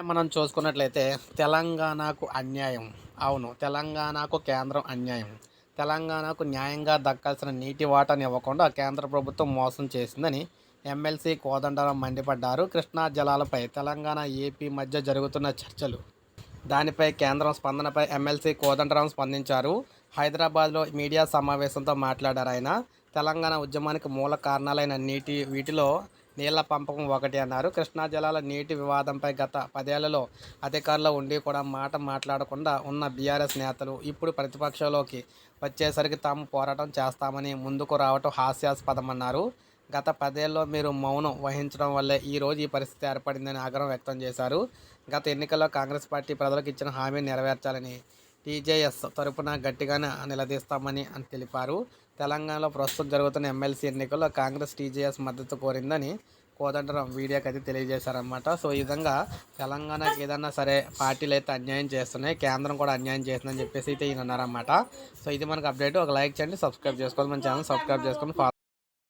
మనం చూసుకున్నట్లయితే తెలంగాణకు అన్యాయం. అవును తెలంగాణకు కేంద్రం అన్యాయం. తెలంగాణకు న్యాయంగా దక్కాల్సిన నీటి వాటాను ఇవ్వకుండా కేంద్ర ప్రభుత్వం మోసం చేసిందని ఎమ్మెల్సీ కోదండరాం మండిపడ్డారు. కృష్ణా జలాలపై తెలంగాణ ఏపీ మధ్య జరుగుతున్న చర్చలు. దానిపై కేంద్రం స్పందనపై ఎమ్మెల్సీ కోదండరాం స్పందించారు. హైదరాబాద్లో మీడియా సమావేశంతో మాట్లాడారు ఆయన. తెలంగాణ ఉద్యమానికి మూల కారణాలైన నీటి వీటిలో నీళ్ళ పంపకం ఒకటి అన్నారు. కృష్ణా జలాల నీటి వివాదంపై గత పదేళ్ళలో అధికారులు ఉండి కూడా మాట మాట్లాడకుండా ఉన్న బీఆర్ఎస్ నేతలు ఇప్పుడు ప్రతిపక్షంలోకి వచ్చేసరికి తాము పోరాటం చేస్తామని ముందుకు రావటం హాస్యాస్పదమన్నారు. గత పదేళ్ళలో మీరు మౌనం వహించడం వల్లే ఈరోజు ఈ పరిస్థితి ఏర్పడిందని ఆగ్రహం వ్యక్తం చేశారు. గత ఎన్నికల్లో కాంగ్రెస్ పార్టీ ప్రజలకు ఇచ్చిన హామీని నెరవేర్చాలని టీజేఎస్ తరపున గట్టిగానే నిలదీస్తామని అని తెలిపారు. తెలంగాణలో ప్రస్తుతం జరుగుతున్న ఎమ్మెల్సీ ఎన్నికల్లో కాంగ్రెస్ టీజేఎస్ మద్దతు కోరిందని కోదండరాం వీడియోకి అయితే తెలియజేశారనమాట సో ఈ విధంగా తెలంగాణకి ఏదన్నా సరే పార్టీలు అయితే అన్యాయం చేస్తున్నాయి కేంద్రం కూడా అన్యాయం చేస్తుందని చెప్పేసి అయితే ఈయన అన్నారన్నమాట. సో ఇది మనకు అప్డేట్. ఒక లైక్ చేయండి సబ్స్క్రైబ్ చేసుకోవాలి. మన ఛానల్ సబ్స్క్రైబ్ చేసుకొని